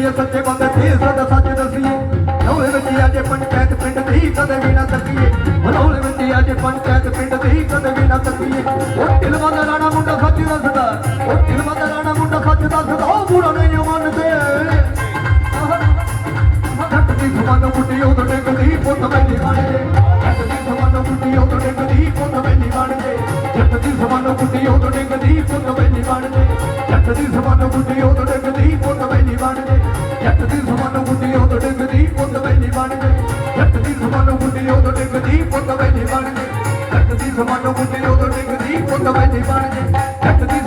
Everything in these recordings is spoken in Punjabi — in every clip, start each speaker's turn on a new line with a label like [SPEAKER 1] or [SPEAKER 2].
[SPEAKER 1] ਦੀ ਸੱਚੇ ਬੰਦੇ ਦੀ ਸਦਾ ਸੱਚ ਦਸੀਏ। ਨੌਲੇ ਵਿੱਚ ਅੱਜ ਪੰਚਾਇਤ ਪਿੰਡ ਦੀ ਕਦੇ ਵੀ ਨਾ ਤੱਕੀਏ ਨੌਲੇ ਵਿੱਚ ਅੱਜ ਪੰਚਾਇਤ ਪਿੰਡ ਦੀ ਕਦੇ ਵੀ ਨਾ ਤੱਕੀਏ ਉਹ ਢਿਲਵਾਂ ਦਾ ਰਾਣਾ ਮੁੰਡਾ ਸੱਚ ਦੱਸਦਾ। ਉਹ ਢਿਲਵਾਂ ਦਾ ਰਾਣਾ ਮੁੰਡਾ ਦੀ ਜ਼ੁਬਾਨ ਮੁੱਟੀ ਉਹ ਡੰਗਦੀ ਪੁੱਤ ਮੈਨੀ ਬਣਦੇ। ਜੱਟ ਦੀ ਜ਼ੁਬਾਨ ਮੁੱਟੀ ਉਹ ਡੰਗਦੀ ਪੁੱਤ ਮੈਨੀ ਬਣਦੇ। ਜੱਟ ਦੀ ਜ਼ੁਬਾਨ ਮੁੱਟੀ ਉਹ ਡੰਗਦੀ ਪੁੱਤ ਮੈਨੀ ਬਣਦੇ। ਜੱਟ ਦੀ ਜ਼ੁਬਾਨ ਮੁੱਟੀ ਉਹ ਡੰਗਦੀ ਪੁੱਤ ਮੈਨੀ ਬਣਦੇ। ਜੱਟ ਦੀ ਜ਼ੁਬਾਨ ਮੁੱਟੀ ਉਹ ਡੰਗਦੀ ਪੁੱਤ ਮੈਨੀ ਬਣਦੇ। ਜੱਟ ਦੀ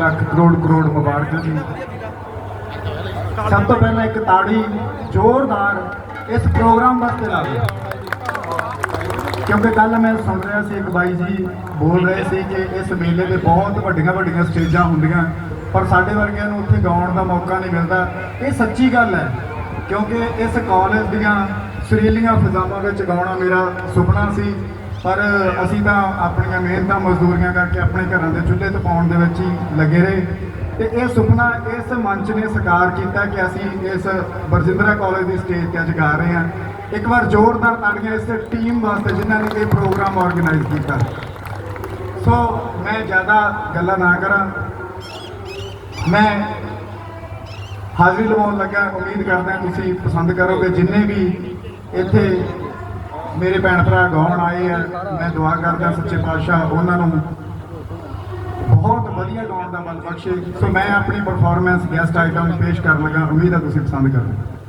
[SPEAKER 2] ਲੱਖ ਕਰੋੜ ਕਰੋੜ ਮੁਬਾਰਕਾਂ ਜੀ। ਸਭ ਤੋਂ ਪਹਿਲਾਂ ਇੱਕ ਤਾੜੀ ਜ਼ੋਰਦਾਰ ਇਸ ਪ੍ਰੋਗਰਾਮ ਵਾਸਤੇ ਲਾ ਦਿਓ ਕਿਉਂਕਿ ਕੱਲ ਮੈਂ ਸੁਣ ਰਿਹਾ ਸੀ ਇੱਕ ਬਾਈ ਜੀ ਬੋਲ ਰਹੇ ਸੀ ਕਿ ਇਸ ਮੇਲੇ ਦੇ ਬਹੁਤ ਵੱਡੀਆਂ ਵੱਡੀਆਂ ਸਟੇਜਾਂ ਹੁੰਦੀਆਂ, ਪਰ ਸਾਡੇ ਵਰਗਿਆਂ ਨੂੰ ਉੱਥੇ ਗਾਉਣ ਦਾ ਮੌਕਾ ਨਹੀਂ ਮਿਲਦਾ। ਇਹ ਸੱਚੀ ਗੱਲ ਹੈ, ਕਿਉਂਕਿ ਇਸ ਕਾਲਜ ਦੀਆਂ ਸੁਰੀਲੀਆਂ ਫਿਜ਼ਾਵਾਂ ਵਿੱਚ ਗਾਉਣਾ ਮੇਰਾ ਸੁਪਨਾ ਸੀ। ਪਰ ਅਸੀਂ ਤਾਂ ਆਪਣੀਆਂ ਮਿਹਨਤਾਂ ਮਜ਼ਦੂਰੀਆਂ ਕਰਕੇ ਆਪਣੇ ਘਰਾਂ ਦੇ ਚੁੱਲ੍ਹੇ ਤਪਾਉਣ ਦੇ ਵਿੱਚ ਹੀ ਲੱਗੇ ਰਹੇ। ਤੇ ਇਹ ਸੁਪਨਾ ਇਸ ਮੰਚ ਨੇ ਸਾਕਾਰ ਕੀਤਾ ਕਿ ਅਸੀਂ ਇਸ ਬਰਜਿੰਦਰਾ ਕਾਲਜ ਦੀ ਸਟੇਜ ਤੇ ਅੱਜ ਗਾ ਰਹੇ ਹਾਂ। ਇੱਕ ਵਾਰ ਜ਼ੋਰਦਾਰ ਤਾੜੀਆਂ ਇਸ ਟੀਮ ਵਾਸਤੇ ਜਿਨ੍ਹਾਂ ਨੇ ਇਹ ਪ੍ਰੋਗਰਾਮ ਆਰਗੇਨਾਈਜ਼ ਕੀਤਾ। ਸੋ ਮੈਂ ਜ਼ਿਆਦਾ ਗੱਲਾਂ ਨਾ ਕਰਾਂ। ਮੈਂ ਹਾਜ਼ਰੀ ਲਵਾਉਣ ਲੱਗਾ ਉਮੀਦ ਕਰਦਾ ਤੁਸੀਂ ਪਸੰਦ ਕਰੋਗੇ। ਜਿੰਨੇ ਵੀ ਇੱਥੇ ਮੇਰੇ ਭੈਣ ਭਰਾ ਗਾਉਣ ਆਏ ਆ, ਮੈਂ ਦੁਆ ਕਰਦਾ ਸੱਚੇ ਪਾਤਸ਼ਾਹ ਉਹਨਾਂ ਨੂੰ ਬਹੁਤ ਵਧੀਆ ਗਾਉਣ ਦਾ ਮਨ ਬਖਸ਼ੇ। ਸੋ ਮੈਂ ਆਪਣੀ ਪਰਫਾਰਮੈਂਸ ਗੈਸਟ ਆਈਟਮ ਪੇਸ਼ ਕਰਨ ਲੱਗਾ। ਉਮੀਦ ਹੈ ਤੁਸੀਂ ਪਸੰਦ ਕਰੋਗੇ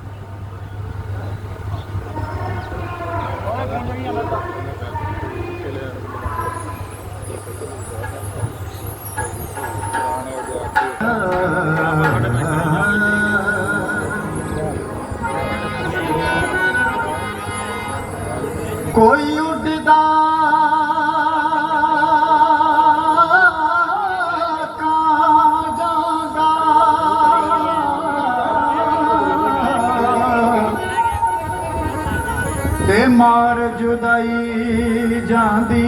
[SPEAKER 2] ਤੇ ਮਾਰ ਜੁਦਾਈ ਜਾਂਦੀ।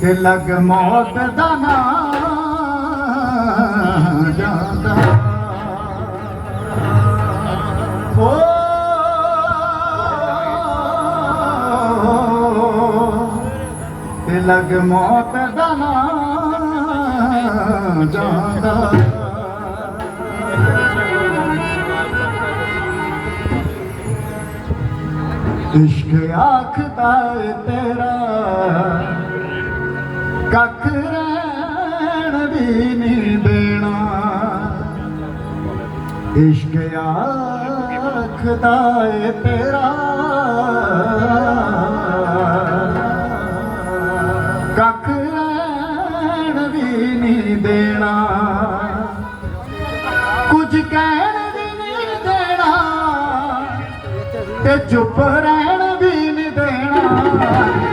[SPEAKER 2] ਤੇ ਲਗ ਮੌਤ ਦਾ ਨਾ ਜਾਂਦਾ। ਓ ਤੇ ਲਗ ਮੌਤ ਦਾ ਨਾ ਜਾਂਦਾ। ਇਸ਼ਕ ਆਖਦਾ ਏ ਤੇਰਾ। ਕੱਖ ਰਹਿਣ ਵੀ ਨਹੀਂ ਦੇਣਾ। ਇਸ਼ਕ ਆਖਦਾ ਏ ਤੇਰਾ। ਕੱਖ ਰਹਿਣ ਵੀ ਨਹੀਂ ਦੇਣਾ। ਕੁਝ ਕਹਿ ਤੇ ਚੁੱਪ ਰਹਿਣ ਵੀ ਨਹੀਂ ਦੇਣਾ।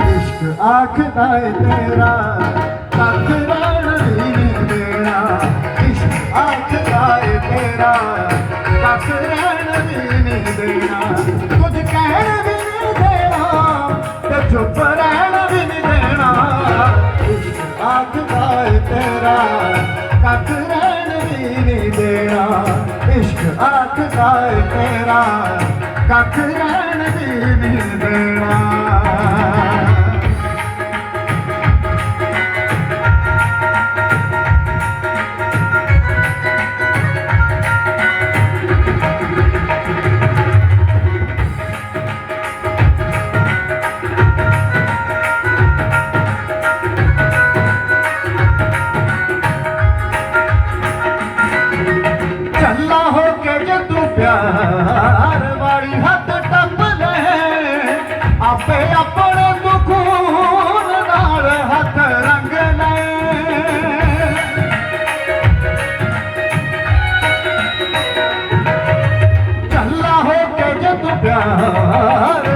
[SPEAKER 2] ਇਸ਼ਕ ਆਖਦਾ ਏ ਤੇਰਾ ਕੱਖ ਰਹਿਣ ਵੀ ਨਹੀਂ ਦੇਣਾ। ਇਸ਼ਕ ਆਖਦਾ ਏ ਤੇਰਾ ਕੱਖ ਰਹਿਣ ਵੀ ਨਹੀਂ ਦੇਣਾ। ਕੁਝ ਕਹਿਣ ਵੀ ਨਹੀਂ ਦੇਣਾ ਤੇ ਚੁੱਪ ਰਹਿਣ ਵੀ ਨਹੀਂ ਦੇਣਾ। ਇਸ਼ਕ ਆਖਦਾ ਏ ਤੇਰਾ ਕੱਖ ਰਹਿਣ ਵੀ ਨਹੀਂ ਦੇਣਾ। ਇਸ਼ਕ ਆਖਦਾ ਏ ਤੇਰਾ ਕੱਖ ਰਹਿਣ ਵੀ ਨਹੀਂ ਦੇਣਾ। ਚੱਲਾ ਹੋ ਕੇ ਤੂੰ ਪਿਆਰ প্রাণ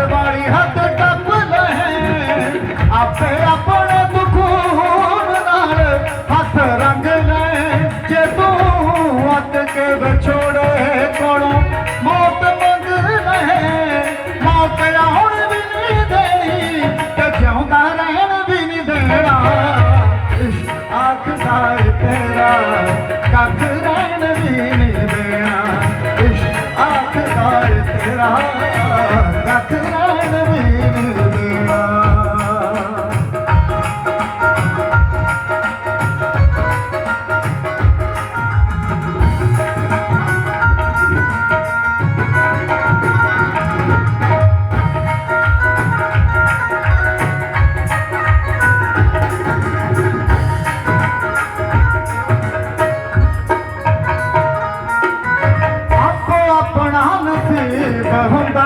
[SPEAKER 2] ਇਸ਼ਕ ਹੁੰਦਾ,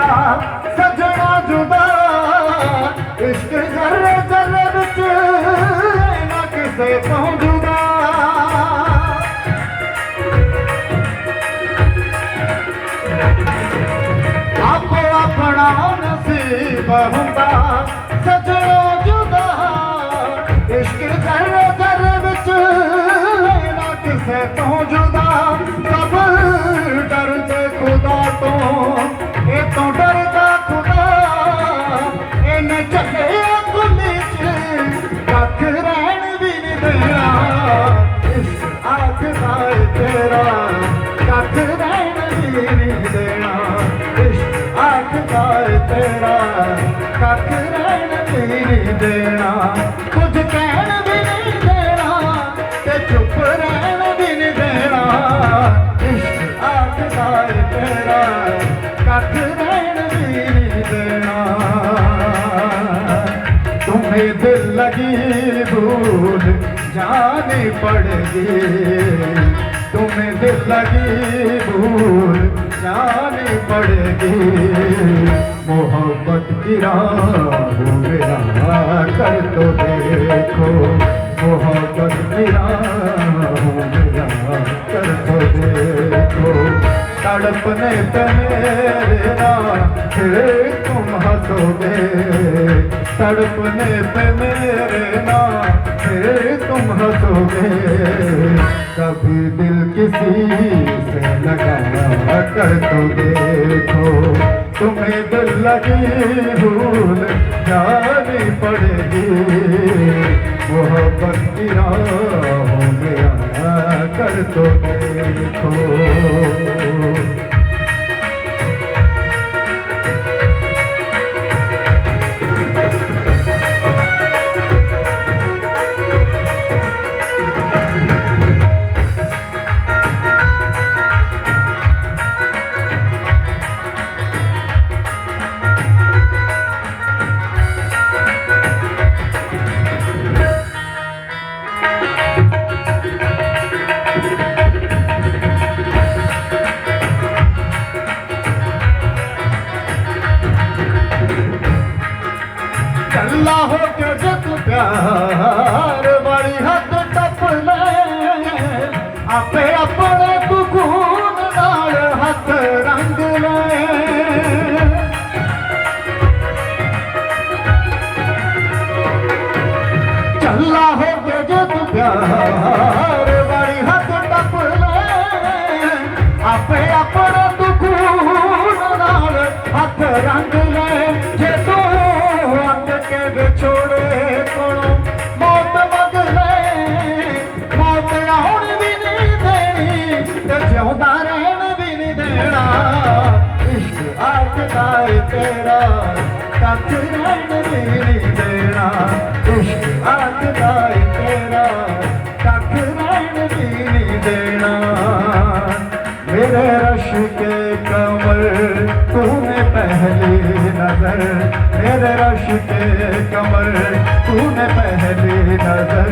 [SPEAKER 2] ਸਜਣਾ ਜੁਦਾ, ਇਸ਼ਕ ਜਰੇ ਜਰੇ ਵਿੱਚ ਨਾ ਕਿਸੇ ਤੋਂ ਜੁਦਾ। ਆਪੋ ਆਪਣਾ ਨਸੀਬ ਹੁੰਦਾ ਦੇਣਾ। ਕੁਝ ਕਹਿਣ ਵੀ ਨਹੀਂ ਦੇਣਾ ਤੇ ਚੁੱਪ ਰਹਿਣ ਵੀ ਨਹੀਂ ਦੇਣਾ। ਇਸ਼ਕ ਆਖਦਾ ਏ ਤੇਰਾ, ਕੱਖ ਰਹਿਣ ਵੀ ਨਹੀਂ ਦੇਣਾ। ਤੁਮੇ ਦਿਲ ਲਗੀ ਭੂਲ ਜਾਣੀ ਪੜਗੀ ਤੁਮੇ ਦਿਲ ਲਗੀ ਭੂਲ जानी पड़ेगी मोहब्बत की राह मेरा कर तो देखो मोहब्बत की राह मेरा कर तो देखो तड़पने पे मेरे नाम फिर तुम हंसोगे तड़पने पे मेरे नाम फिर तुम हंसोगे। कभी दिल किसी से लगा कर तो देखो, तुम्हें दिल लगी भूल जानी पड़ेगी। मोहब्बत की राहों में कर तो ਜਦ ਵਾਲੀ ਹੱਦ ਟੱਪ ਲੈ। ਆਪੇ ਆਪਣੇ ਤੂੰ ਖੂਨ ਨਾਲ ਹੱਥ ਰੰਗ ਲੈ। ਚੱਲਾ ਹੋ ਕੇ ਤੂੰ ਪਿਆਰ। नाई तेरा कच रंग मेरी तेरा इश्क आग नाई तेरा कच रंग मेरी देना। मेरे रश के कमल तूने पहली नजर मेरे रश के कमर तूने पहली नजर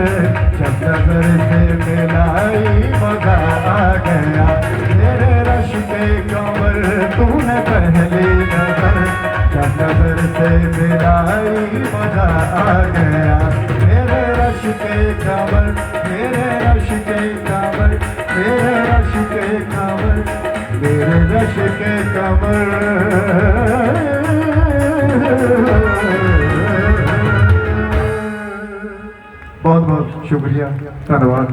[SPEAKER 2] जब नजर से मिलाई मजा आ गया मेरे रश के कमर तूने पहली नजर जब नजर से मिलाई मजा आ गया मेरे रश के कमर मेरे obrigado Está na hora.